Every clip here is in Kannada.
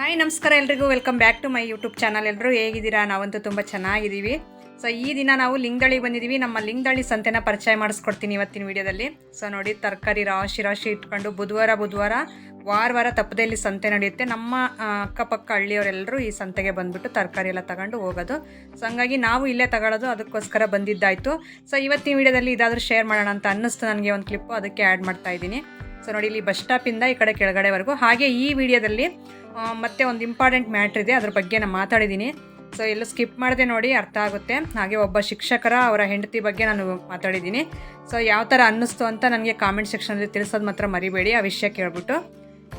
ಹಾಯ್, ನಮಸ್ಕಾರ ಎಲ್ರಿಗೂ. Welcome back to my YouTube channel ಎಲ್ಲರೂ ಹೇಗಿದ್ದೀರಾ? ನಾವಂತೂ ತುಂಬ ಚೆನ್ನಾಗಿದ್ದೀವಿ. ಸೊ ಈ ದಿನ ನಾವು ಲಿಂಗದಳ್ಳಿ ಬಂದಿದ್ದೀವಿ. ನಮ್ಮ ಲಿಂಗದಳ್ಳಿ ಸಂತೆನ ಪರಿಚಯ ಮಾಡಿಸ್ಕೊಡ್ತೀನಿ ಇವತ್ತಿನ ವಿಡಿಯೋದಲ್ಲಿ. ಸೊ ನೋಡಿ, ತರಕಾರಿ ರಾಶಿ ರಾಶಿ ಇಟ್ಕೊಂಡು ಬುಧವಾರ ಬುಧವಾರ ವಾರ ವಾರ ತಪ್ಪದಲ್ಲಿ ಸಂತೆ ನಡೆಯುತ್ತೆ. ನಮ್ಮ ಅಕ್ಕಪಕ್ಕ ಹಳ್ಳಿಯವರೆಲ್ಲರೂ ಈ ಸಂತೆಗೆ ಬಂದ್ಬಿಟ್ಟು ತರಕಾರಿ ಎಲ್ಲ ತಗೊಂಡು ಹೋಗೋದು. ಸೊ ಹಂಗಾಗಿ ನಾವು ಇಲ್ಲೇ ತಗೊಳ್ಳೋದು ಅದಕ್ಕೋಸ್ಕರ ಬಂದಿದ್ದಾಯಿತು. ಸೊ ಇವತ್ತಿನ ವಿಡಿಯೋದಲ್ಲಿ ಇದಾದರೂ ಶೇರ್ ಮಾಡೋಣ ಅಂತ ಅನ್ನಿಸ್ತು ನನಗೆ ಒಂದು ಕ್ಲಿಪ್ಪು ಅದಕ್ಕೆ ಆ್ಯಡ್ ಮಾಡ್ತಾ ಇದ್ದೀನಿ. ಸೊ ನೋಡಿ ಇಲ್ಲಿ ಬಸ್ ಸ್ಟಾಪಿಂದ ಈ ಕಡೆ ಕೆಳಗಡೆವರೆಗೂ. ಹಾಗೆ ಈ ವಿಡಿಯೋದಲ್ಲಿ ಮತ್ತೆ ಒಂದು ಇಂಪಾರ್ಟೆಂಟ್ ಮ್ಯಾಟ್ರ್ ಇದೆ, ಅದ್ರ ಬಗ್ಗೆ ನಾನು ಮಾತಾಡಿದ್ದೀನಿ ಸೊ ಎಲ್ಲೂ ಸ್ಕಿಪ್ ಮಾಡದೆ ನೋಡಿ, ಅರ್ಥ ಆಗುತ್ತೆ. ಹಾಗೆ ಒಬ್ಬ ಶಿಕ್ಷಕರ, ಅವರ ಹೆಂಡತಿ ಬಗ್ಗೆ ನಾನು ಮಾತಾಡಿದ್ದೀನಿ ಸೊ ಯಾವ ಥರ ಅನ್ನಿಸ್ತು ಅಂತ ನನಗೆ ಕಾಮೆಂಟ್ ಸೆಕ್ಷನಲ್ಲಿ ತಿಳಿಸೋದು ಮಾತ್ರ ಮರಿಬೇಡಿ, ಆ ವಿಷಯ ಕೇಳ್ಬಿಟ್ಟು.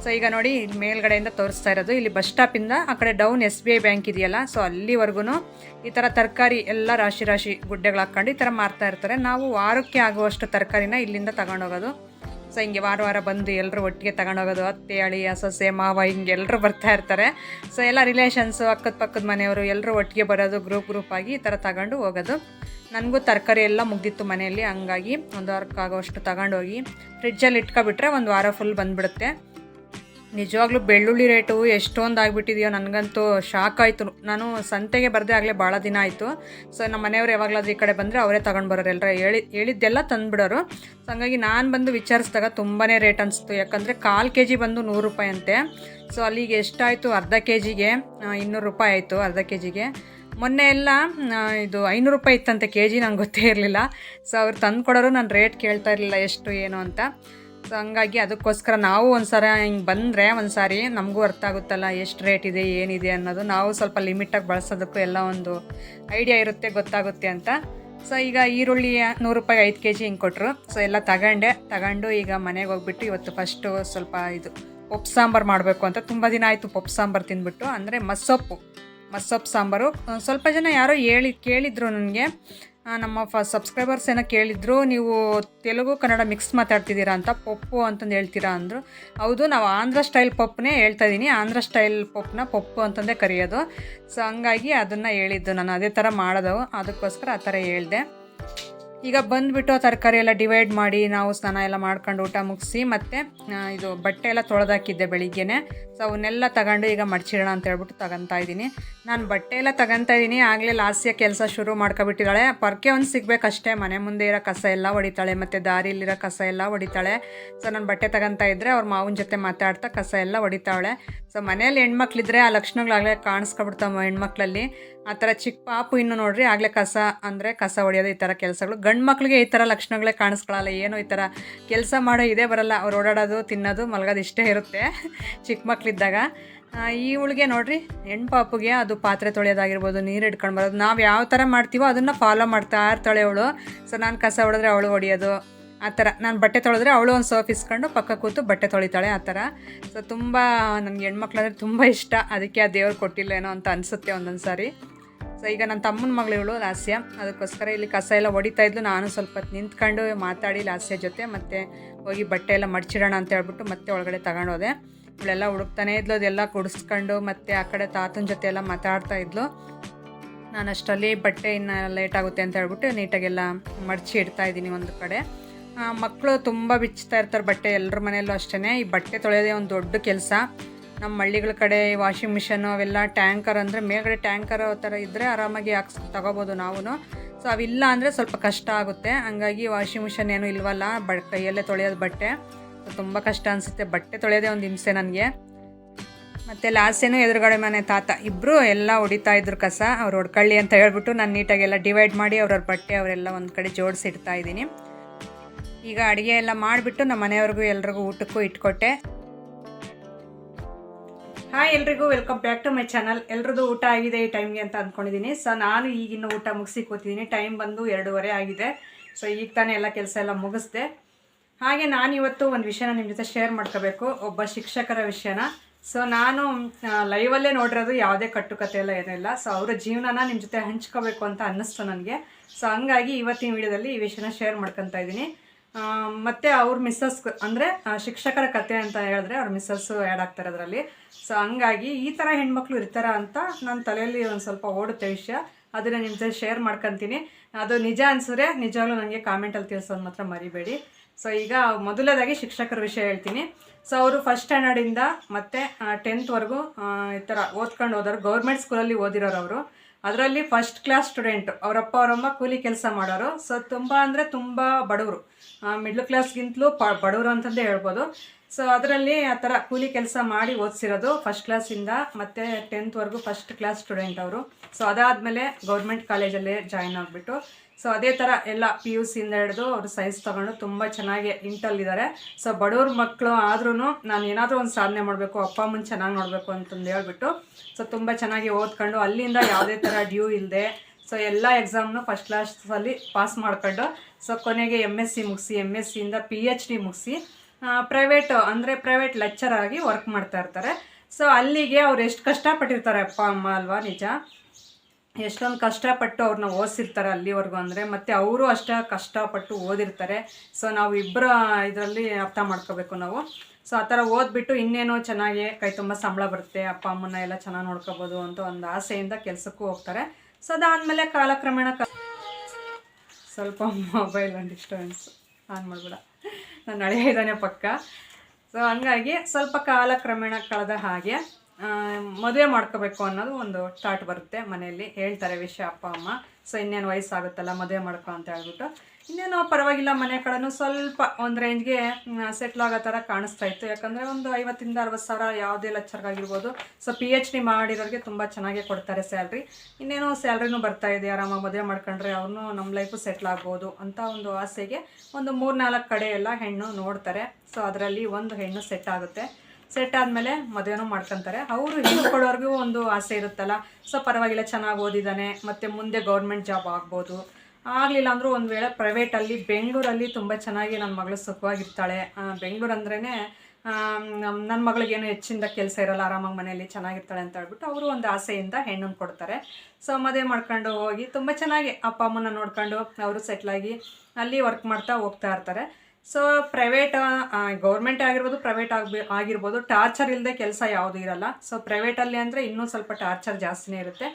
ಸೊ ಈಗ ನೋಡಿ ಮೇಲ್ಗಡೆಯಿಂದ ತೋರಿಸ್ತಾ ಇರೋದು. ಇಲ್ಲಿ ಬಸ್ ಸ್ಟಾಪಿಂದ ಆ ಕಡೆ down S B I bank ಇದೆಯಲ್ಲ ಸೊ ಅಲ್ಲಿವರೆಗೂ ಈ ಥರ ತರಕಾರಿ ಎಲ್ಲ ರಾಶಿ ರಾಶಿ ಗುಡ್ಡೆಗಳು ಹಾಕ್ಕೊಂಡು ಈ ಥರ ಮಾರ್ತಾ ಇರ್ತಾರೆ. ನಾವು ವಾರಕ್ಕೆ ಆಗುವಷ್ಟು ತರಕಾರಿನ ಇಲ್ಲಿಂದ ತಗೊಂಡೋಗೋದು. ಸೊ ಹಿಂಗೆ ವಾರ ವಾರ ಬಂದು ಎಲ್ಲರೂ ಒಟ್ಟಿಗೆ ತಗೊಂಡೋಗೋದು, ಅತ್ತೆ, ಅಳಿ, ಸೊಸೆ, ಮಾವ ಹಿಂಗೆ ಎಲ್ಲರೂ ಬರ್ತಾ ಇರ್ತಾರೆ. ಸೊ ಎಲ್ಲ ರಿಲೇಷನ್ಸು ಅಕ್ಕದ ಪಕ್ಕದ ಮನೆಯವರು ಎಲ್ಲರೂ ಒಟ್ಟಿಗೆ ಬರೋದು ಗ್ರೂಪ್ ಗ್ರೂಪ್ ಆಗಿ ಈ ಥರ ತಗೊಂಡು ಹೋಗೋದು. ನನಗೂ ತರಕಾರಿ ಎಲ್ಲ ಮುಗ್ದಿತ್ತು ಮನೆಯಲ್ಲಿ, ಹಂಗಾಗಿ ಒಂದು ವಾರಕ್ಕಾಗೋಷ್ಟು ತಗೊಂಡೋಗಿ ಫ್ರಿಡ್ಜಲ್ಲಿ ಇಟ್ಕೊಬಿಟ್ರೆ ಒಂದು ವಾರ ಫುಲ್ ಬಂದ್ಬಿಡುತ್ತೆ. ನಿಜವಾಗ್ಲೂ ಬೆಳ್ಳುಳ್ಳಿ ರೇಟು ಎಷ್ಟೊಂದು ಆಗಿಬಿಟ್ಟಿದೆಯೋ ನನಗಂತೂ ಶಾಕ್ ಆಯಿತು. ನಾನು ಸಂತೆಗೆ ಬರದೇ ಆಗಲೇ ಭಾಳ ದಿನ ಆಯಿತು. ಸೊ ನಮ್ಮ ಮನೆಯವ್ರು ಯಾವಾಗಲಾದ್ರೂ ಈ ಕಡೆ ಬಂದರೆ ಅವರೇ ತಗೊಂಡು ಬರೋರು. ಎಲ್ಲರ ಹೇಳಿ, ಹೇಳಿದ್ದೆಲ್ಲ ತಂದುಬಿಡೋರು. ಸೊ ಹಂಗಾಗಿ ನಾನು ಬಂದು ವಿಚಾರಿಸಿದಾಗ ತುಂಬಾ ರೇಟ್ ಅನಿಸ್ತು. ಯಾಕಂದರೆ ಕಾಲು ಕೆ ಜಿ ಬಂದು ನೂರು ರೂಪಾಯಿ ಅಂತೆ. ಸೊ ಅಲ್ಲಿಗೆ ಎಷ್ಟಾಯಿತು? ಅರ್ಧ ಕೆ ಜಿಗೆ ಇನ್ನೂರು ರೂಪಾಯಿ ಆಯಿತು ಅರ್ಧ ಕೆ ಜಿಗೆ ಮೊನ್ನೆ ಎಲ್ಲ ಇದು ಐನೂರು ರೂಪಾಯಿ ಇತ್ತಂತೆ. ಕೆ ಜಿ ನಂಗೆ ಗೊತ್ತೇ ಇರಲಿಲ್ಲ. ಸೊ ಅವ್ರು ತಂದು ಕೊಡೋರು ನಾನು ರೇಟ್ ಕೇಳ್ತಾ ಇರಲಿಲ್ಲ ಎಷ್ಟು, ಏನು ಅಂತ. ಸೊ ಹಂಗಾಗಿ ಅದಕ್ಕೋಸ್ಕರ ನಾವು ಒಂದು ಸಲ ಹಿಂಗೆ ಬಂದರೆ ಒಂದು ಸಾರಿ ನಮಗೂ ಅರ್ಥ ಆಗುತ್ತಲ್ಲ, ಎಷ್ಟು ರೇಟ್ ಇದೆ, ಏನಿದೆ ಅನ್ನೋದು. ನಾವು ಸ್ವಲ್ಪ ಲಿಮಿಟಾಗಿ ಬಳಸೋದಕ್ಕೂ ಎಲ್ಲ ಒಂದು ಐಡಿಯಾ ಇರುತ್ತೆ, ಗೊತ್ತಾಗುತ್ತೆ ಅಂತ. ಸೊ ಈಗ ಈರುಳ್ಳಿ ನೂರು ರೂಪಾಯಿ ಐದು ಕೆ ಜಿ ಹಿಂಗೆ ಕೊಟ್ಟರು ಸೊ ಎಲ್ಲ ತಗೊಂಡೆ. ತಗೊಂಡು ಈಗ ಮನೆಗೆ ಹೋಗ್ಬಿಟ್ಟು ಇವತ್ತು ಫಸ್ಟು ಸ್ವಲ್ಪ ಇದು ಪಪ್ಪು ಸಾಂಬಾರು ಮಾಡಬೇಕು ಅಂತ. ತುಂಬ ದಿನ ಆಯಿತು ಪಪ್ಪು ಸಾಂಬಾರು ತಿಂದ್ಬಿಟ್ಟು. ಅಂದರೆ ಮಸ್ಸೊಪ್ಪು. ಮಸ್ಸೊಪ್ಪು ಸಾಂಬಾರು. ಸ್ವಲ್ಪ ಜನ ಯಾರೋ ಹೇಳಿ ಕೇಳಿದ್ರು ನನಗೆ. ನಮ್ಮ ಫ ಸಬ್ಸ್ಕ್ರೈಬರ್ಸ್ ಏನೋ ಕೇಳಿದ್ರು, ನೀವು ತೆಲುಗು, ಕನ್ನಡ ಮಿಕ್ಸ್ ಮಾತಾಡ್ತಿದ್ದೀರಾ ಅಂತ, ಪಪ್ಪು ಅಂತಂದು ಹೇಳ್ತೀರಾ ಅಂದರು. ಹೌದು, ನಾವು ಆಂಧ್ರ ಸ್ಟೈಲ್ ಪಪ್ಪನೇ ಹೇಳ್ತಾ ಇದ್ದೀನಿ ಆಂಧ್ರ ಸ್ಟೈಲ್ ಪಪ್ಪನ್ನ ಪಪ್ಪು ಅಂತಂದೇ ಕರೆಯೋದು. ಸೊ ಹಂಗಾಗಿ ಅದನ್ನು ಹೇಳಿದ್ದು, ನಾನು ಅದೇ ಥರ ಮಾಡೋದು. ಅದಕ್ಕೋಸ್ಕರ ಆ ಥರ ಹೇಳಿದೆ. ಈಗ ಬಂದುಬಿಟ್ಟು ತರಕಾರಿ ಎಲ್ಲ ಡಿವೈಡ್ ಮಾಡಿ ನಾವು ಸ್ನಾನ ಎಲ್ಲ ಮಾಡ್ಕೊಂಡು ಊಟ ಮುಗಿಸಿ ಮತ್ತು ಇದು ಬಟ್ಟೆ ಎಲ್ಲ ತೊಳೆದಾಕಿದ್ದೆ ಬೆಳಿಗ್ಗೆನೆ. ಸೊ ಅವನ್ನೆಲ್ಲ ತಗೊಂಡು ಈಗ ಮಡ್ಚಿಡೋಣ ಅಂತ ಹೇಳ್ಬಿಟ್ಟು ತಗೊತಾ ಇದ್ದೀನಿ. ನಾನು ಬಟ್ಟೆ ಎಲ್ಲ ತಗೊತಾ ಇದ್ದೀನಿ. ಆಗಲೇ ಲಾಸ್ಯ ಕೆಲಸ ಶುರು ಮಾಡ್ಕೊಬಿಟ್ಟಿದ್ದಾಳೆ. ಪರ್ಕೆ ಒಂದು ಸಿಗಬೇಕಷ್ಟೇ ಮನೆ ಮುಂದೆ ಇರೋ ಕಸ ಎಲ್ಲ ಹೊಡಿತಾಳೆ. ಮತ್ತು ದಾರಿಲಿರೋ ಕಸ ಎಲ್ಲ ಹೊಡಿತಾಳೆ. ಸೊ ನಾನು ಬಟ್ಟೆ ತಗೊತಾ ಇದ್ದರೆ ಅವ್ರ ಮಾವನ ಜೊತೆ ಮಾತಾಡ್ತಾ ಕಸ ಎಲ್ಲ ಹೊಡಿತಾವಳೆ ಸೊ ಮನೇಲಿ ಹೆಣ್ಮಕ್ಳಿದ್ರೆ ಆ ಲಕ್ಷಣಗಳಾಗಲೇ ಕಾಣಿಸ್ಕೊಬಿಡ್ತಾವೆ ಹೆಣ್ಮಕ್ಳಲ್ಲಿ. ಆ ಥರ ಚಿಕ್ಕ ಪಾಪು ಇನ್ನು ನೋಡ್ರಿ ಆಗಲೇ ಕಸ ಅಂದರೆ ಕಸ ಹೊಡೆಯೋದು ಈ ಥರ ಕೆಲಸಗಳು ಗಂಡು ಮಕ್ಕಳಿಗೆ ಈ ಥರ ಲಕ್ಷಣಗಳೇ ಕಾಣಿಸ್ಕೊಳ್ಳಲ್ಲ ಏನು ಈ ಥರ ಕೆಲಸ ಮಾಡೋ ಇದೇ ಬರಲ್ಲ, ಅವ್ರು ಓಡಾಡೋದು, ತಿನ್ನೋದು, ಮಲಗೋದು ಇಷ್ಟೇ ಇರುತ್ತೆ ಚಿಕ್ಕ ಮಕ್ಕಳಿದ್ದಾಗ ಈ ಹುಳಿಗೆ ನೋಡ್ರಿ ಹೆಣ್ಣು ಪಾಪುಗೆ ಅದು ಪಾತ್ರೆ ತೊಳೆಯೋದಾಗಿರ್ಬೋದು, ನೀರು ಇಟ್ಕೊಂಡು ಬರೋದು, ನಾವು ಯಾವ ಥರ ಮಾಡ್ತೀವೋ ಅದನ್ನು ಫಾಲೋ ಮಾಡ್ತಾ ಇರ್ತಾಳೆ ಅವಳು. ಸೊ ನಾನು ಕಸ ಹೊಡೆದ್ರೆ ಅವಳು ಹೊಡೆಯೋದು, ಆ ಥರ. ನಾನು ಬಟ್ಟೆ ತೊಳೆದ್ರೆ ಅವಳು ಒಂದು ಸೋಫ್ ಇಸ್ಕೊಂಡು ಪಕ್ಕ ಕೂತು ಬಟ್ಟೆ ತೊಳಿತಾಳೆ, ಆ ಥರ. ಸೊ ತುಂಬ ನನಗೆ ಹೆಣ್ಮಕ್ಳಂದ್ರೆ ತುಂಬ ಇಷ್ಟ, ಅದಕ್ಕೆ ಆ ದೇವ್ರು ಕೊಟ್ಟಿಲ್ಲ ಏನೋ ಅಂತ ಅನಿಸುತ್ತೆ ಒಂದೊಂದು ಸಾರಿ ಸೊ ಈಗ ನನ್ನ ತಮ್ಮನ ಮಗಳು ಇವಳು, ಲಾಸ್ಯ. ಅದಕ್ಕೋಸ್ಕರ ಇಲ್ಲಿ ಕಸ ಎಲ್ಲ ಹೊಡಿತಾ ಇದ್ಲು. ನಾನು ಸ್ವಲ್ಪ ನಿಂತ್ಕೊಂಡು ಮಾತಾಡಿ ಲಾಸ್ಯ ಜೊತೆ ಮತ್ತೆ ಹೋಗಿ ಬಟ್ಟೆ ಎಲ್ಲ ಮಡ್ಚಿಡೋಣ ಅಂತ ಹೇಳ್ಬಿಟ್ಟು ಮತ್ತೆ ಒಳಗಡೆ ತಗೊಂಡೋದೆ. ಇವಳೆಲ್ಲ ಹುಡುಕ್ತಾನೆ ಇದ್ಲು. ಅದೆಲ್ಲ ಕುಡಿಸ್ಕೊಂಡು ಮತ್ತೆ ಆ ಕಡೆ ತಾತನ ಜೊತೆ ಎಲ್ಲ ಮಾತಾಡ್ತಾ ಇದ್ಲು. ನಾನು ಅಷ್ಟರಲ್ಲಿ ಬಟ್ಟೆ ಇನ್ನು ಲೇಟ್ ಆಗುತ್ತೆ ಅಂತ ಹೇಳ್ಬಿಟ್ಟು ನೀಟಾಗೆಲ್ಲ ಮಡಚಿ ಇಡ್ತಾ ಇದ್ದೀನಿ ಒಂದು ಕಡೆ. ಮಕ್ಕಳು ತುಂಬ ಬಿಚ್ಚುತ್ತಾ ಇರ್ತಾರೆ ಬಟ್ಟೆ ಎಲ್ಲರ ಮನೆಯಲ್ಲೂ ಅಷ್ಟೇ ಈ ಬಟ್ಟೆ ತೊಳೆಯೋದೇ ಒಂದು ದೊಡ್ಡ ಕೆಲಸ. ನಮ್ಮ ಹಳ್ಳಿಗಳ ಕಡೆ ವಾಷಿಂಗ್ ಮಿಷನ್ ಅವೆಲ್ಲ ಟ್ಯಾಂಕರ್ ಅಂದರೆ ಮೇಲ್ಗಡೆ ಟ್ಯಾಂಕರ್ ಥರ ಇದ್ದರೆ ಆರಾಮಾಗಿ ಹಾಕ್ಸ್ ತಗೋಬೋದು ನಾವು ಸೊ ಅವಿಲ್ಲ ಅಂದರೆ ಸ್ವಲ್ಪ ಕಷ್ಟ ಆಗುತ್ತೆ. ಹಂಗಾಗಿ ವಾಷಿಂಗ್ ಮಿಷನ್ ಏನು ಇಲ್ವಲ್ಲ ಬಟ್ ಕೈಯಲ್ಲೇ ತೊಳೆಯೋದು ಬಟ್ಟೆ. ತುಂಬ ಕಷ್ಟ ಅನಿಸುತ್ತೆ. ಬಟ್ಟೆ ತೊಳೆಯೋದೇ ಒಂದು ಹಿಂಸೆ ನನಗೆ. ಮತ್ತು ಲಾಸ್ಟೇನು ಎದುರುಗಡೆ ಮನೆ ತಾತ. ಇಬ್ಬರು ಎಲ್ಲ ಹೊಡಿತಾ ಇದ್ರು ಕಸ. ಅವ್ರು ಹೊಡ್ಕೊಳ್ಳಿ ಅಂತ ಹೇಳ್ಬಿಟ್ಟು ನಾನು ನೀಟಾಗೆಲ್ಲ ಡಿವೈಡ್ ಮಾಡಿ ಅವ್ರವ್ರ ಬಟ್ಟೆ ಅವರೆಲ್ಲ ಒಂದು ಕಡೆ ಜೋಡಿಸಿಡ್ತಾ ಇದ್ದೀನಿ. ಈಗ ಅಡುಗೆ ಎಲ್ಲ ಮಾಡಿಬಿಟ್ಟು ನಮ್ಮ ಮನೆಯವ್ರಿಗೂ ಎಲ್ರಿಗೂ ಊಟಕ್ಕೂ ಇಟ್ಕೊಟ್ಟೆ. ಹಾಯ್ ಎಲ್ರಿಗೂ welcome back to my channel ಎಲ್ರದ್ದು ಊಟ ಆಗಿದೆ ಈ ಟೈಮ್ಗೆ ಅಂತ ಅಂದ್ಕೊಂಡಿದ್ದೀನಿ ಸೊ ನಾನು ಈಗಿನ ಊಟ ಮುಗಿಸಿ ಕೂತಿದ್ದೀನಿ ಟೈಮ್ ಬಂದು ಎರಡೂವರೆ ಆಗಿದೆ. ಸೊ ಈಗ ತಾನೇ ಎಲ್ಲ ಕೆಲಸ ಎಲ್ಲ ಮುಗಿಸ್ದೆ. ಹಾಗೆ ನಾನು ಇವತ್ತು ಒಂದು ವಿಷಯನ ನಿಮ್ಮ ಜೊತೆ ಶೇರ್ ಮಾಡ್ಕೋಬೇಕು. ಒಬ್ಬ ಶಿಕ್ಷಕರ ವಿಷಯನ. ಸೊ ನಾನು ಲೈವಲ್ಲೇ ನೋಡಿರೋದು ಯಾವುದೇ ಕಟ್ಟುಕತೆ ಎಲ್ಲ ಏನಿಲ್ಲ ಸೊ ಅವರ ಜೀವನನ ನಿಮ್ಮ ಜೊತೆ ಹಂಚ್ಕೋಬೇಕು ಅಂತ ಅನ್ನಿಸ್ತು ನನಗೆ. ಸೊ ಹಂಗಾಗಿ ಇವತ್ತಿನ ವಿಡಿಯೋದಲ್ಲಿ ಈ ವಿಷಯನ ಶೇರ್ ಮಾಡ್ಕೊತಾ ಇದ್ದೀನಿ. ಮತ್ತೆ ಅವ್ರ ಮಿಸ್ಸಸ್ ಅಂದರೆ ಶಿಕ್ಷಕರ ಕತೆ ಅಂತ ಹೇಳಿದ್ರೆ ಅವ್ರ ಮಿಸ್ಸಸ್ ಆ್ಯಡ್ ಆಗ್ತಾರೆ ಅದರಲ್ಲಿ ಸೊ ಹಂಗಾಗಿ ಈ ಥರ ಹೆಣ್ಮಕ್ಳು ಇರ್ತಾರ ಅಂತ ನನ್ನ ತಲೆಯಲ್ಲಿ ಒಂದು ಸ್ವಲ್ಪ ಓಡುತ್ತೆ ವಿಷಯ. ಅದನ್ನು ನಿಮ್ಮ ಜೊತೆ ಶೇರ್ ಮಾಡ್ಕೊತೀನಿ. ಅದು ನಿಜ ಅನಿಸಿದ್ರೆ ನಿಜವಾಗ್ಲೂ ನನಗೆ ಕಾಮೆಂಟಲ್ಲಿ ತಿಳಿಸೋದು ಮಾತ್ರ ಮರಿಬೇಡಿ. ಸೊ ಈಗ ಮೊದಲನೇದಾಗಿ ಶಿಕ್ಷಕರ ವಿಷಯ ಹೇಳ್ತೀನಿ. ಸೊ ಅವರು ಫಸ್ಟ್ ಸ್ಟ್ಯಾಂಡರ್ಡಿಂದ ಮತ್ತೆ ಟೆಂತ್ವರೆಗೂ ಈ ಥರ ಓದ್ಕೊಂಡು ಹೋದವರು ಗೌರ್ಮೆಂಟ್ ಸ್ಕೂಲಲ್ಲಿ ಓದಿರೋರು ಅವರು. ಅದರಲ್ಲಿ ಫಸ್ಟ್ ಕ್ಲಾಸ್ ಸ್ಟೂಡೆಂಟ್ ಅವರಪ್ಪ ಅವರಮ್ಮ ಕೂಲಿ ಕೆಲಸ ಮಾಡೋರು. ಸೊ ತುಂಬ ಅಂದರೆ ತುಂಬ ಬಡವರು. ಮಿಡ್ಲ್ ಕ್ಲಾಸ್ಗಿಂತಲೂ ಬಡವರು ಅಂತಂದೇ ಹೇಳ್ಬೋದು. ಸೊ ಅದರಲ್ಲಿ ಆ ಥರ ಕೂಲಿ ಕೆಲಸ ಮಾಡಿ ಓದಿಸಿರೋದು ಫಸ್ಟ್ ಕ್ಲಾಸಿಂದ ಮತ್ತು ಟೆಂತ್ವರೆಗೂ ಫಸ್ಟ್ ಕ್ಲಾಸ್ ಸ್ಟೂಡೆಂಟ್ ಅವರು. ಸೊ ಅದಾದಮೇಲೆ ಗೌರ್ಮೆಂಟ್ ಕಾಲೇಜಲ್ಲೇ ಜಾಯ್ನ್ ಆಗಿಬಿಟ್ಟು. ಸೊ ಅದೇ ಥರ ಎಲ್ಲ ಪಿ ಯು ಸಿಯಿಂದ ಹಿಡಿದು ಅವರು ಸೈನ್ಸ್ ತೊಗೊಂಡು ತುಂಬ ಚೆನ್ನಾಗಿ ಇಂಟಲ್ಲಿದ್ದಾರೆ ಸೊ ಬಡವ್ರ ಮಕ್ಕಳು ಆದ್ರೂ ನಾನು ಏನಾದರೂ ಒಂದು ಸಾಧನೆ ಮಾಡಬೇಕು, ಅಪ್ಪ, ಅಮ್ಮನ ಚೆನ್ನಾಗಿ ನೋಡಬೇಕು ಅಂತಂದು ಹೇಳ್ಬಿಟ್ಟು. ಸೊ ತುಂಬ ಚೆನ್ನಾಗಿ ಓದ್ಕೊಂಡು ಅಲ್ಲಿಂದ ಯಾವುದೇ ಥರ ಡ್ಯೂ ಇಲ್ಲದೆ ಸೊ ಎಲ್ಲ ಎಕ್ಸಾಮ್ನು ಫಸ್ಟ್ ಕ್ಲಾಸಲ್ಲಿ ಪಾಸ್ ಮಾಡ್ಕೊಂಡು ಸೊ ಕೊನೆಗೆ ಎಂ ಎಸ್ ಸಿ ಮುಗಿಸಿ ಎಂ ಎಸ್ ಸಿಯಿಂದ ಪಿ ಎಚ್ ಡಿ ಮುಗಿಸಿ ಪ್ರೈವೇಟ್ ಅಂದರೆ ಪ್ರೈವೇಟ್ ಲೆಕ್ಚರ್ ಆಗಿ ವರ್ಕ್ ಮಾಡ್ತಾ ಇರ್ತಾರೆ. ಸೊ ಅಲ್ಲಿಗೆ ಅವ್ರು ಎಷ್ಟು ಕಷ್ಟಪಟ್ಟಿರ್ತಾರೆ ಅಪ್ಪ, ಅಮ್ಮ ಅಲ್ವಾ, ನಿಜ? ಎಷ್ಟೊಂದು ಕಷ್ಟಪಟ್ಟು ಅವ್ರನ್ನ ಓದಿಸಿರ್ತಾರೆ ಅಲ್ಲಿವರೆಗೂ ಅಂದರೆ, ಮತ್ತು ಅವರು ಅಷ್ಟೇ ಕಷ್ಟಪಟ್ಟು ಓದಿರ್ತಾರೆ. ಸೊ ನಾವು ಇಬ್ಬರ ಇದರಲ್ಲಿ ಅರ್ಥ ಮಾಡ್ಕೋಬೇಕು ನಾವು. ಸೊ ಆ ಥರ ಓದ್ಬಿಟ್ಟು ಇನ್ನೇನೋ ಚೆನ್ನಾಗಿ ಕೈ ತುಂಬ ಸಂಬಳ ಬರುತ್ತೆ, ಅಪ್ಪ ಅಮ್ಮನ ಎಲ್ಲ ಚೆನ್ನಾಗಿ ನೋಡ್ಕೋಬೋದು ಅಂತ ಒಂದು ಆಸೆಯಿಂದ ಕೆಲಸಕ್ಕೂ ಹೋಗ್ತಾರೆ. ಸೊ ಅದಾದಮೇಲೆ ಕಾಲಕ್ರಮೇಣ ಸ್ವಲ್ಪ ಮೊಬೈಲ್ ಡಿಸ್ಟರ್ಬೆನ್ಸ್ ಆನ್ ಮಾಡಬೇಡ. ನಾನು ಅಳಿಯ ಇದ್ದಾನೆ ಪಕ್ಕ. ಸೊ ಹಂಗಾಗಿ ಸ್ವಲ್ಪ ಕಾಲಕ್ರಮೇಣ ಕಳೆದ ಹಾಗೆ ಮದುವೆ ಮಾಡ್ಕೋಬೇಕು ಅನ್ನೋದು ಒಂದು ಸ್ಟಾರ್ಟ್ ಬರುತ್ತೆ ಮನೆಯಲ್ಲಿ. ಹೇಳ್ತಾರೆ ವಿಷಯ ಅಪ್ಪ, ಅಮ್ಮ. ಸೊ ಇನ್ನೇನು ವಯಸ್ಸಾಗುತ್ತಲ್ಲ, ಮದುವೆ ಮಾಡ್ಕೊ ಅಂತ ಹೇಳ್ಬಿಟ್ಟು. ಇನ್ನೇನು ಪರವಾಗಿಲ್ಲ, ಮನೆ ಕಡೆನೂ ಸ್ವಲ್ಪ ಒಂದು ರೇಂಜ್ಗೆ ಸೆಟ್ಲ್ ಆಗೋ ಥರ ಕಾಣಿಸ್ತಾ ಇತ್ತು. ಯಾಕಂದರೆ ಒಂದು ಐವತ್ತಿಂದ ಅರವತ್ತು ಸಾವಿರ ಯಾವುದೇ ಲೆಕ್ಚರ್ಗಾಗಿರ್ಬೋದು ಸೊ ಪಿ ಎಚ್ ಡಿ ಮಾಡಿರೋರಿಗೆ ತುಂಬ ಚೆನ್ನಾಗೇ ಕೊಡ್ತಾರೆ ಸ್ಯಾಲ್ರಿ ಇನ್ನೇನೋ ಸ್ಯಾಲ್ರಿನೂ ಬರ್ತಾ ಇದೆ. ಆರಾಮಾಗಿ ಮದುವೆ ಮಾಡ್ಕೊಂಡ್ರೆ ಅವ್ರನ್ನೂ ನಮ್ಮ ಲೈಫು ಸೆಟ್ಲ್ ಆಗ್ಬೋದು ಅಂತ ಒಂದು ಆಸೆಗೆ ಒಂದು ಮೂರು ನಾಲ್ಕು ಕಡೆ ಎಲ್ಲ ಹೆಣ್ಣು ನೋಡ್ತಾರೆ. ಸೊ ಅದರಲ್ಲಿ ಒಂದು ಹೆಣ್ಣು ಸೆಟ್ ಆಗುತ್ತೆ. ಸೆಟ್ ಆದಮೇಲೆ ಮದುವೆನೂ ಮಾಡ್ಕೊಂತಾರೆ. ಅವರು ಹೇಳ್ಕೊಡೋರ್ಗೂ ಒಂದು ಆಸೆ ಇರುತ್ತಲ್ಲ, ಸೊ ಪರವಾಗಿಲ್ಲ, ಚೆನ್ನಾಗಿ ಓದಿದ್ದಾನೆ ಮತ್ತು ಮುಂದೆ ಗೌರ್ಮೆಂಟ್ ಜಾಬ್ ಆಗ್ಬೋದು. ಆಗಲಿಲ್ಲ ಅಂದರೂ ಒಂದು ವೇಳೆ ಪ್ರೈವೇಟಲ್ಲಿ ಬೆಂಗಳೂರಲ್ಲಿ ತುಂಬ ಚೆನ್ನಾಗಿ ನನ್ನ ಮಗಳು ಸುಖವಾಗಿರ್ತಾಳೆ. ಬೆಂಗಳೂರು ಅಂದ್ರೇ ನನ್ನ ಮಗಳಿಗೇನು ಹೆಚ್ಚಿಂದ ಕೆಲಸ ಇರೋಲ್ಲ, ಆರಾಮಾಗಿ ಮನೆಯಲ್ಲಿ ಚೆನ್ನಾಗಿರ್ತಾಳೆ ಅಂತ ಹೇಳ್ಬಿಟ್ಟು ಅವರು ಒಂದು ಆಸೆಯಿಂದ ಹೆಣ್ಣನ್ನು ಕೊಡ್ತಾರೆ. ಸೊ ಮದುವೆ ಮಾಡ್ಕೊಂಡು ಹೋಗಿ ತುಂಬ ಚೆನ್ನಾಗಿ ಅಪ್ಪ, ಅಮ್ಮನ ನೋಡ್ಕೊಂಡು ಅವರು ಸೆಟ್ಲಾಗಿ ಅಲ್ಲಿ ವರ್ಕ್ ಮಾಡ್ತಾ ಹೋಗ್ತಾ ಇರ್ತಾರೆ. ಸೊ ಪ್ರೈವೇಟ್ ಗೌರ್ಮೆಂಟ್ ಆಗಿರ್ಬೋದು ಪ್ರೈವೇಟ್ ಆಗಿ ಆಗಿರ್ಬೋದು ಟಾರ್ಚರ್ ಇಲ್ಲದೆ ಕೆಲಸ ಯಾವುದು ಇರಲ್ಲ. ಸೊ ಪ್ರೈವೇಟಲ್ಲಿ ಅಂದರೆ ಇನ್ನೂ ಸ್ವಲ್ಪ ಟಾರ್ಚರ್ ಜಾಸ್ತಿನೇ ಇರುತ್ತೆ.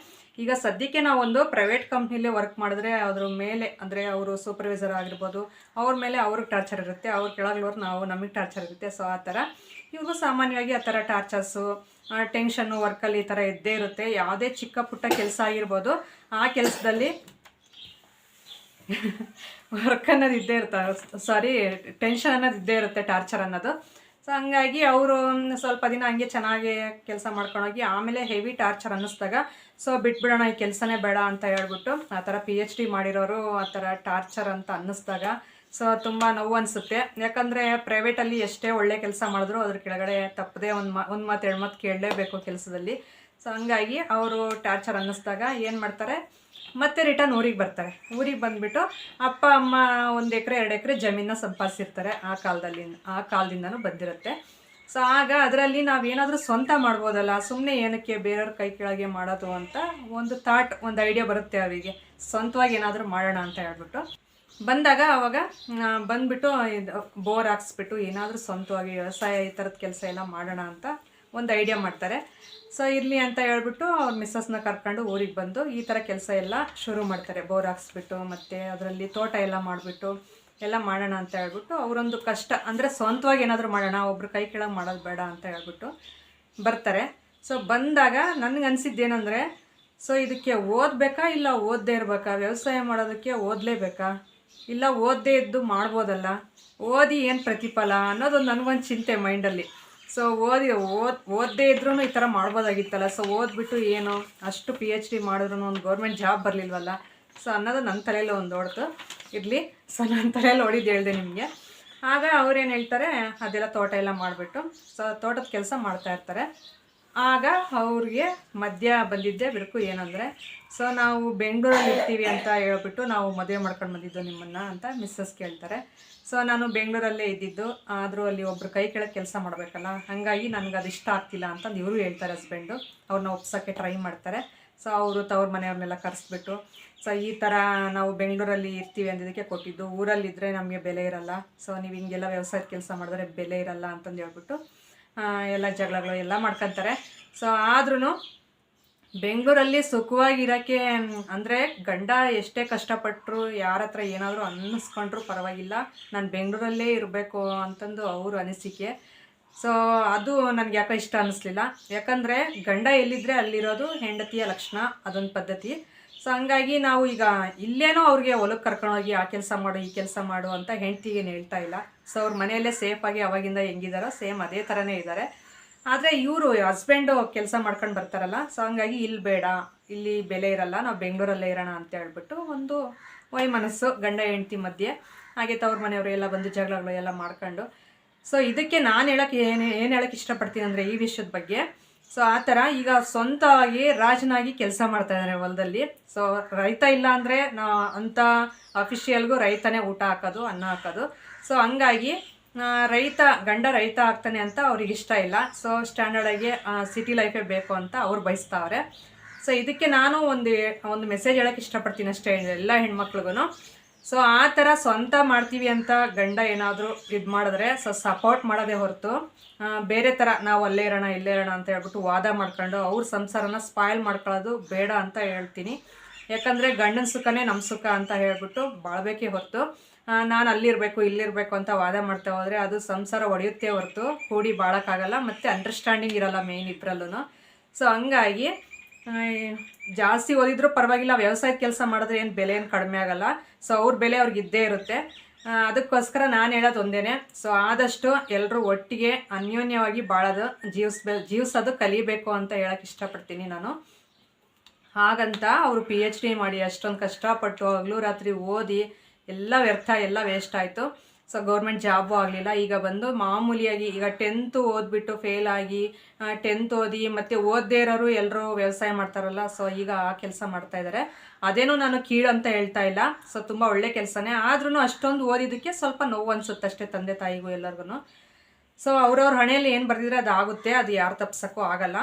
ಈಗ ಸದ್ಯಕ್ಕೆ ನಾವು ಒಂದು ಪ್ರೈವೇಟ್ ಕಂಪ್ನಿಲಿ ವರ್ಕ್ ಮಾಡಿದ್ರೆ ಅದ್ರ ಮೇಲೆ, ಅಂದರೆ ಅವರು ಸೂಪರ್ವೈಸರ್ ಆಗಿರ್ಬೋದು, ಅವ್ರ ಮೇಲೆ ಅವ್ರಿಗೆ ಟಾರ್ಚರ್ ಇರುತ್ತೆ. ಅವ್ರ ಕೆಳಗಿರೋರು ನಾವು, ನಮಗೆ ಟಾರ್ಚರ್ ಇರುತ್ತೆ. ಸೊ ಆ ಥರ. ಇವ್ರಿಗೂ ಸಾಮಾನ್ಯವಾಗಿ ಆ ಥರ ಟಾರ್ಚರ್ಸು ಟೆನ್ಷನ್ನು ವರ್ಕಲ್ಲಿ ಈ ಥರ ಇದ್ದೇ ಇರುತ್ತೆ. ಯಾವುದೇ ಚಿಕ್ಕ ಪುಟ್ಟ ಕೆಲಸ ಆಗಿರ್ಬೋದು, ಆ ಕೆಲಸದಲ್ಲಿ ವರ್ಕ್ ಅನ್ನೋದು ಇದ್ದೇ ಇರ್ತಾರೆ ಸಾರಿ ಟೆನ್ಷನ್ ಅನ್ನೋದು ಇದ್ದೇ ಇರುತ್ತೆ ಟಾರ್ಚರ್ ಅನ್ನೋದು. ಸೊ ಹಂಗಾಗಿ ಅವರು ಸ್ವಲ್ಪ ದಿನ ಹಂಗೆ ಚೆನ್ನಾಗಿ ಕೆಲಸ ಮಾಡ್ಕೊಂಡೋಗಿ ಆಮೇಲೆ ಹೆವಿ ಟಾರ್ಚರ್ ಅನ್ನಿಸ್ದಾಗ ಸೊ ಬಿಟ್ಬಿಡೋಣ, ಈ ಕೆಲಸನೇ ಬೇಡ ಅಂತ ಹೇಳ್ಬಿಟ್ಟು ಆ ಥರ ಪಿ ಎಚ್ ಡಿ ಮಾಡಿರೋರು ಆ ಥರ ಟಾರ್ಚರ್ ಅಂತ ಅನ್ನಿಸ್ದಾಗ ಸೊ ತುಂಬ ನೋವು ಅನಿಸುತ್ತೆ. ಯಾಕಂದರೆ ಪ್ರೈವೇಟಲ್ಲಿ ಎಷ್ಟೇ ಒಳ್ಳೆ ಕೆಲಸ ಮಾಡಿದ್ರು ಅದ್ರ ಕೆಳಗಡೆ ತಪ್ಪದೆ ಒಂದು ಮಾ, ಒಂದು ಮಾತು, ಎರಡು ಮಾತು ಕೇಳಲೇಬೇಕು ಕೆಲಸದಲ್ಲಿ. ಸೊ ಹಂಗಾಗಿ ಅವರು ಟಾರ್ಚರ್ ಅನ್ನಿಸ್ದಾಗ ಏನು ಮಾಡ್ತಾರೆ ಮತ್ತೆ ರಿಟರ್ನ್ ಊರಿಗೆ ಬರ್ತಾರೆ ಊರಿಗೆ ಬಂದುಬಿಟ್ಟು ಅಪ್ಪ, ಅಮ್ಮ ಒಂದು ಎಕರೆ, ಎರಡು ಎಕರೆ ಜಮೀನ ಸಂಪಾದಿಸಿರ್ತಾರೆ ಆ ಕಾಲದಲ್ಲಿ ಆ ಕಾಲದಿಂದನೂ ಬಂದಿರುತ್ತೆ. ಸೊ ಆಗ ಅದರಲ್ಲಿ ನಾವು ಏನಾದರೂ ಸ್ವಂತ ಮಾಡ್ಬೋದಲ್ಲ ಸುಮ್ಮನೆ ಏನಕ್ಕೆ ಬೇರೆಯವ್ರ ಕೈ ಕೆಳಗೆ ಮಾಡೋದು ಅಂತ ಒಂದು ಥಾಟ್ ಒಂದು ಐಡಿಯಾ ಬರುತ್ತೆ ಅವರಿಗೆ. ಸ್ವಂತವಾಗಿ ಏನಾದರೂ ಮಾಡೋಣ ಅಂತ ಹೇಳ್ಬಿಟ್ಟು. ಬಂದಾಗ ಅವಾಗ ಬಂದುಬಿಟ್ಟು ಬೋರ್ ಹಾಕ್ಸ್ಬಿಟ್ಟು ಏನಾದರೂ ಸ್ವಂತವಾಗಿ ವ್ಯವಸಾಯ ಈ ಥರದ ಕೆಲಸ ಎಲ್ಲ ಮಾಡೋಣ ಅಂತ ಒಂದು ಐಡಿಯಾ ಮಾಡ್ತಾರೆ. ಸೊ ಇರಲಿ ಅಂತ ಹೇಳ್ಬಿಟ್ಟು ಅವ್ರ ಮಿಸ್ಸಸ್ನ ಕರ್ಕೊಂಡು ಊರಿಗೆ ಬಂದು ಈ ಥರ ಕೆಲಸ ಎಲ್ಲ ಶುರು ಮಾಡ್ತಾರೆ. ಬೋರ್ ಹಾಕ್ಸ್ಬಿಟ್ಟು ಮತ್ತು ಅದರಲ್ಲಿ ತೋಟ ಎಲ್ಲ ಮಾಡಿಬಿಟ್ಟು ಎಲ್ಲ ಮಾಡೋಣ ಅಂತ ಹೇಳ್ಬಿಟ್ಟು ಅವರೊಂದು ಕಷ್ಟ, ಅಂದರೆ ಸ್ವಂತವಾಗಿ ಏನಾದರೂ ಮಾಡೋಣ, ಒಬ್ರು ಕೈ ಕೆಳಗೆ ಮಾಡೋದು ಬೇಡ ಅಂತ ಹೇಳ್ಬಿಟ್ಟು ಬರ್ತಾರೆ. ಸೊ ಬಂದಾಗ ನನಗೆ ಅನಿಸಿದ್ದೇನೆಂದರೆ ಸೊ ಇದಕ್ಕೆ ಓದಬೇಕಾ ಇಲ್ಲ ಓದದೇ ಇರಬೇಕಾ? ವ್ಯವಸಾಯ ಮಾಡೋದಕ್ಕೆ ಓದಲೇಬೇಕಾ? ಇಲ್ಲ ಓದದೇ ಇದ್ದು ಮಾಡ್ಬೋದಲ್ಲ? ಓದಿ ಏನು ಪ್ರತಿಫಲ ಅನ್ನೋದು ನನಗೊಂದು ಚಿಂತೆ ಮೈಂಡಲ್ಲಿ ಸೊ ಓದಿ ಓದ್ ಓದದೇ ಇದ್ರೂ ಈ ಥರ ಮಾಡ್ಬೋದಾಗಿತ್ತಲ್ಲ. ಸೊ ಓದ್ಬಿಟ್ಟು ಏನು ಅಷ್ಟು ಪಿ ಎಚ್ ಡಿ ಮಾಡಿದ್ರು ಒಂದು ಗೌರ್ಮೆಂಟ್ ಜಾಬ್ ಬರಲಿಲ್ವಲ್ಲ? ಸೊ ಅನ್ನೋದು ನನ್ನ ತಲೆಯಲ್ಲಿ ಒಂದು ಹೊಡ್ತು ಇರಲಿ. ಸೊ ನನ್ನ ತಲೆಯಲ್ಲಿ ಹೊಡಿದು ಹೇಳಿದೆ ನಿಮಗೆ. ಆಗ ಅವ್ರೇನು ಹೇಳ್ತಾರೆ, ಅದೆಲ್ಲ ತೋಟ ಎಲ್ಲ ಮಾಡಿಬಿಟ್ಟು ಸೊ ತೋಟದ ಕೆಲಸ ಮಾಡ್ತಾ ಇರ್ತಾರೆ. ಆಗ ಅವ್ರಿಗೆ ಮಧ್ಯ ಬಂದಿದ್ದೆ ಬಿರುಕು ಏನಂದರೆ ಸೊ ನಾವು ಬೆಂಗಳೂರಲ್ಲಿ ಇರ್ತೀವಿ ಅಂತ ಹೇಳ್ಬಿಟ್ಟು ನಾವು ಮದುವೆ ಮಾಡ್ಕೊಂಡು ಬಂದಿದ್ದು ನಿಮ್ಮನ್ನು ಅಂತ ಮಿಸ್ಸಸ್ ಕೇಳ್ತಾರೆ. ಸೊ ನಾನು ಬೆಂಗಳೂರಲ್ಲೇ ಇದ್ದಿದ್ದು. ಆದರೂ ಅಲ್ಲಿ ಒಬ್ಬರು ಕೈ ಕೆಳಗೆ ಕೆಲಸ ಮಾಡಬೇಕಲ್ಲ, ಹಾಗಾಗಿ ನನಗೆ ಅದು ಇಷ್ಟ ಆಗ್ತಿಲ್ಲ ಅಂತಂದು ಇವರು ಹೇಳ್ತಾರೆ ಹಸ್ಬೆಂಡು ಅವ್ರನ್ನ ಒಪ್ಸೋಕ್ಕೆ ಟ್ರೈ ಮಾಡ್ತಾರೆ. ಸೊ ಅವರು ತವ್ರ ಮನೆಯವ್ರನ್ನೆಲ್ಲ ಕರೆಸ್ಬಿಟ್ಟು ಸೊ ಈ ಥರ ನಾವು ಬೆಂಗಳೂರಲ್ಲಿ ಇರ್ತೀವಿ ಅಂದಿದ್ದಕ್ಕೆ ಕೊಟ್ಟಿದ್ದು. ಊರಲ್ಲಿದ್ದರೆ ನಮಗೆ ಬೆಲೆ ಇರಲ್ಲ. ಸೊ ನೀವು ಹಿಂಗೆಲ್ಲ ವ್ಯವಸಾಯದ ಕೆಲಸ ಮಾಡಿದ್ರೆ ಬೆಲೆ ಇರಲ್ಲ ಅಂತಂದು ಹೇಳ್ಬಿಟ್ಟು ಎಲ್ಲ ಜಗಳಗಳು ಎಲ್ಲ ಮಾಡ್ಕೊತಾರೆ. ಸೊ ಆದ್ರೂ ಬೆಂಗಳೂರಲ್ಲಿ ಸುಖವಾಗಿರೋಕ್ಕೆ ಅಂದರೆ ಗಂಡ ಎಷ್ಟೇ ಕಷ್ಟಪಟ್ಟರು ಯಾರ ಹತ್ರ ಏನಾದರೂ ಅನ್ನಿಸ್ಕೊಂಡ್ರು ಪರವಾಗಿಲ್ಲ. ನಾನು ಬೆಂಗಳೂರಲ್ಲೇ ಇರಬೇಕು ಅಂತಂದು ಅವ್ರ ಅನಿಸಿಕೆ. ಸೊ ಅದು ನನಗೆ ಯಾಕೋ ಇಷ್ಟ ಅನ್ನಿಸ್ಲಿಲ್ಲ. ಯಾಕಂದರೆ ಗಂಡ ಎಲ್ಲಿದ್ದರೆ ಅಲ್ಲಿರೋದು ಹೆಂಡತಿಯ ಲಕ್ಷಣ, ಅದೊಂದು ಪದ್ಧತಿ. ಸೊ ಹಂಗಾಗಿ ನಾವು ಈಗ ಇಲ್ಲೇನೋ ಅವ್ರಿಗೆ ಹೊಲಕ್ಕೆ ಕರ್ಕೊಂಡೋಗಿ ಆ ಕೆಲಸ ಮಾಡು, ಈ ಕೆಲಸ ಮಾಡು ಅಂತ ಹೆಂಡ್ತಿಗೇನು ಹೇಳ್ತಾ ಇಲ್ಲ. ಸೊ ಅವ್ರ ಮನೆಯಲ್ಲೇ ಸೇಫಾಗಿ ಅವಾಗಿಂದ ಹೆಂಗಿದಾರೋ ಸೇಮ್ ಅದೇ ಥರನೇ ಇದ್ದಾರೆ ಆದರೆ ಇವರು ಹಸ್ಬೆಂಡು ಕೆಲಸ ಮಾಡ್ಕೊಂಡು ಬರ್ತಾರಲ್ಲ ಸೊ ಹಂಗಾಗಿ ಇಲ್ಲಿ ಬೇಡ, ಇಲ್ಲಿ ಬೆಲೆ ಇರಲ್ಲ, ನಾವು ಬೆಂಗಳೂರಲ್ಲೇ ಇರೋಣ ಅಂತ ಹೇಳ್ಬಿಟ್ಟು ಒಂದು ವೈ ಮನಸ್ಸು, ಗಂಡ ಹೆಂಡತಿ ಮಧ್ಯೆ. ಹಾಗೆ ತವ್ರ ಮನೆಯವರು ಎಲ್ಲ ಬಂದು ಜಗಳಗಳು ಎಲ್ಲ ಮಾಡ್ಕೊಂಡು. ಸೊ ಇದಕ್ಕೆ ನಾನು ಹೇಳಕ್ಕೆ ಏನು ಏನು ಹೇಳೋಕ್ಕೆ ಇಷ್ಟಪಡ್ತೀನಿ ಅಂದರೆ ಈ ವಿಷಯದ ಬಗ್ಗೆ. ಸೊ ಆ ಥರ ಈಗ ಸ್ವಂತವಾಗಿ ರಾಜನಾಗಿ ಕೆಲಸ ಮಾಡ್ತಾ ಇದ್ದಾರೆ ಹೊಲದಲ್ಲಿ. ಸೊ ರೈತ ಇಲ್ಲ ಅಂದರೆ ನಾ ಅಂಥ ಅಫಿಷಿಯಲ್ಗೂ ರೈತನೇ ಊಟ ಹಾಕೋದು, ಅನ್ನ ಹಾಕೋದು. ಸೊ ಹಂಗಾಗಿ ರೈತ, ಗಂಡ ರೈತ ಆಗ್ತಾನೆ ಅಂತ ಅವ್ರಿಗೆ ಇಷ್ಟ ಇಲ್ಲ. ಸೊ ಸ್ಟ್ಯಾಂಡರ್ಡಾಗಿ ಸಿಟಿ ಲೈಫೇ ಬೇಕು ಅಂತ ಅವ್ರು ಬಯಸ್ತಾವ್ರೆ. ಸೊ ಇದಕ್ಕೆ ನಾನು ಒಂದು ಒಂದು ಮೆಸೇಜ್ ಹೇಳೋಕ್ಕೆ ಇಷ್ಟಪಡ್ತೀನಿ ಅಷ್ಟೇ, ಎಲ್ಲ ಹೆಣ್ಮಕ್ಳಿಗೂ ಸೊ ಆ ಥರ ಸ್ವಂತ ಮಾಡ್ತೀವಿ ಅಂತ ಗಂಡ ಏನಾದರೂ ಇದು ಮಾಡಿದ್ರೆ ಸೊ ಸಪೋರ್ಟ್ ಮಾಡೋದೇ ಹೊರತು ಬೇರೆ ಥರ ನಾವು ಅಲ್ಲೇ ಇರೋಣ, ಇಲ್ಲೇ ಇರೋಣ ಅಂತ ಹೇಳ್ಬಿಟ್ಟು ವಾದ ಮಾಡ್ಕೊಂಡು ಅವ್ರ ಸಂಸಾರನ ಸ್ಪಾಯ್ಲ್ ಮಾಡ್ಕೊಳ್ಳೋದು ಬೇಡ ಅಂತ ಹೇಳ್ತೀನಿ. ಯಾಕಂದರೆ ಗಂಡನ ಸುಖನೇ ನಮ್ಮ ಸುಖ ಅಂತ ಹೇಳ್ಬಿಟ್ಟು ಬಾಳ್ಬೇಕೇ ಹೊರತು. ನಾನು ಅಲ್ಲಿರಬೇಕು, ಇಲ್ಲಿರಬೇಕು ಅಂತ ವಾದ ಮಾಡ್ತಾ ಹೋದರೆ ಅದು ಸಂಸಾರ ಒಡೆಯುತ್ತೆ ಹೊರತು. ಕೂಡಿ ಬಾಳೋಕ್ಕಾಗಲ್ಲ, ಮತ್ತು ಅಂಡರ್ಸ್ಟ್ಯಾಂಡಿಂಗ್ ಇರಲ್ಲ ಮೇಯ್ನ್ ಇಬ್ಬರಲ್ಲೂ ಸೊ ಹಂಗಾಗಿ ಜಾಸ್ತಿ ಓದಿದ್ರು ಪರವಾಗಿಲ್ಲ, ವ್ಯವಸಾಯದ ಕೆಲಸ ಮಾಡಿದ್ರೆ ಏನು ಬೆಲೆ ಏನು ಕಡಿಮೆ ಆಗಲ್ಲ. ಸೊ ಅವ್ರ ಬೆಲೆ ಅವ್ರಿಗೆ ಇದ್ದೇ ಇರುತ್ತೆ. ಅದಕ್ಕೋಸ್ಕರ ನಾನು ಹೇಳೋದು ಒಂದೇನೆ. ಸೊ ಆದಷ್ಟು ಎಲ್ಲರೂ ಒಟ್ಟಿಗೆ ಅನ್ಯೋನ್ಯವಾಗಿ ಬಾಳೋದು ಜೀವಿಸ್ಬೇ ಜೀವಿಸೋದು ಕಲಿಬೇಕು ಅಂತ ಹೇಳೋಕ್ಕೆ ಇಷ್ಟಪಡ್ತೀನಿ ನಾನು. ಹಾಗಂತ ಅವರು ಪಿ ಎಚ್ ಡಿ ಮಾಡಿ ಅಷ್ಟೊಂದು ಕಷ್ಟಪಟ್ಟು ಹಗಲು ರಾತ್ರಿ ಓದಿ ಎಲ್ಲ ವ್ಯರ್ಥ, ಎಲ್ಲ ವೇಸ್ಟ್ ಆಯಿತು. ಸೊ ಗೌರ್ಮೆಂಟ್ ಜಾಬು ಆಗಲಿಲ್ಲ. ಈಗ ಬಂದು ಮಾಮೂಲಿಯಾಗಿ ಈಗ ಟೆಂತು ಓದ್ಬಿಟ್ಟು ಫೇಲ್ ಆಗಿ ಟೆಂತ್ ಓದಿ ಮತ್ತು ಓದದೇ ಇರೋರು ಎಲ್ಲರೂ ವ್ಯವಸಾಯ ಮಾಡ್ತಾರಲ್ಲ ಸೊ ಈಗ ಆ ಕೆಲಸ ಮಾಡ್ತಾ ಇದ್ದಾರೆ ಅದೇನು ನಾನು ಕೀಳು ಅಂತ ಹೇಳ್ತಾ ಇಲ್ಲ. ಸೊ ತುಂಬ ಒಳ್ಳೆ ಕೆಲಸನೇ. ಆದ್ರೂ ಅಷ್ಟೊಂದು ಓದಿದ್ದಕ್ಕೆ ಸ್ವಲ್ಪ ನೋವು ಅನಿಸುತ್ತೆ ಅಷ್ಟೇ ತಂದೆ ತಾಯಿಗೂ ಎಲ್ಲರಿಗೂ ಸೊ ಅವ್ರವ್ರ ಹಣೆಯಲ್ಲಿ ಏನು ಬರೆದಿದ್ರೆ ಅದು ಆಗುತ್ತೆ ಅದು ಯಾರು ತಪ್ಸೋಕ್ಕೂ ಆಗಲ್ಲ.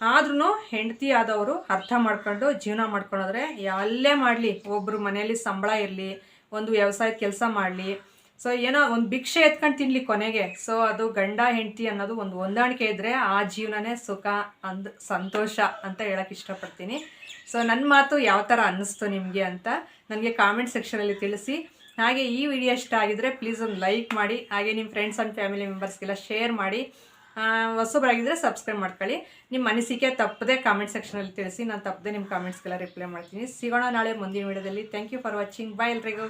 ಆದ್ರೂ ಹೆಂಡತಿ ಆದವರು ಅರ್ಥ ಮಾಡ್ಕೊಂಡು ಜೀವನ ಮಾಡ್ಕೊಂಡೋದ್ರೆ ಎಲ್ಲೇ ಮಾಡಲಿ ಒಬ್ಬರು ಮನೆಯಲ್ಲಿ ಸಂಬಳ ಇರಲಿ, ಒಂದು ವ್ಯವಸಾಯದ ಕೆಲಸ ಮಾಡಲಿ. ಸೊ ಏನೋ ಒಂದು ಭಿಕ್ಷೆ ಎತ್ಕೊಂಡು ತಿನ್ಲಿ ಕೊನೆಗೆ. ಸೊ ಅದು ಗಂಡ ಹೆಂಡತಿ ಅನ್ನೋದು ಒಂದು ಹೊಂದಾಣಿಕೆ ಇದ್ದರೆ ಆ ಜೀವನನೇ ಸುಖ ಅಂದ ಸಂತೋಷ ಅಂತ ಹೇಳಕ್ಕೆ ಇಷ್ಟಪಡ್ತೀನಿ. ಸೊ ನನ್ನ ಮಾತು ಯಾವ ಥರ ಅನ್ನಿಸ್ತು ನಿಮಗೆ ಅಂತ ನನಗೆ ಕಾಮೆಂಟ್ ಸೆಕ್ಷನಲ್ಲಿ ತಿಳಿಸಿ. ಹಾಗೆ ಈ ವಿಡಿಯೋ ಇಷ್ಟ ಆಗಿದ್ರೆ ಪ್ಲೀಸ್ ಒಂದು ಲೈಕ್ ಮಾಡಿ, ಹಾಗೆ ನಿಮ್ಮ ಫ್ರೆಂಡ್ಸ್ ಆ್ಯಂಡ್ ಫ್ಯಾಮಿಲಿ ಮೆಂಬರ್ಸ್ಗೆಲ್ಲ ಶೇರ್ ಮಾಡಿ. ಹೊಸಬರಾಗಿದ್ದರೆ ಸಬ್ಸ್ಕ್ರೈಬ್ ಮಾಡ್ಕೊಳ್ಳಿ. ನಿಮ್ಮ ಅನಿಸಿಕೆ ತಪ್ಪದೆ ಕಾಮೆಂಟ್ ಸೆಕ್ಷನಲ್ಲಿ ತಿಳಿಸಿ. ನಾನು ತಪ್ಪದೆ ನಿಮ್ಮ ಕಾಮೆಂಟ್ಸ್ಗೆಲ್ಲ ರಿಪ್ಲೈ ಮಾಡ್ತೀನಿ. ಸಿಗೋಣ ನಾಳೆ ಮುಂದಿನ ವಿಡಿಯೋದಲ್ಲಿ thank you for watching bye ಎಲ್ರಿಗೂ.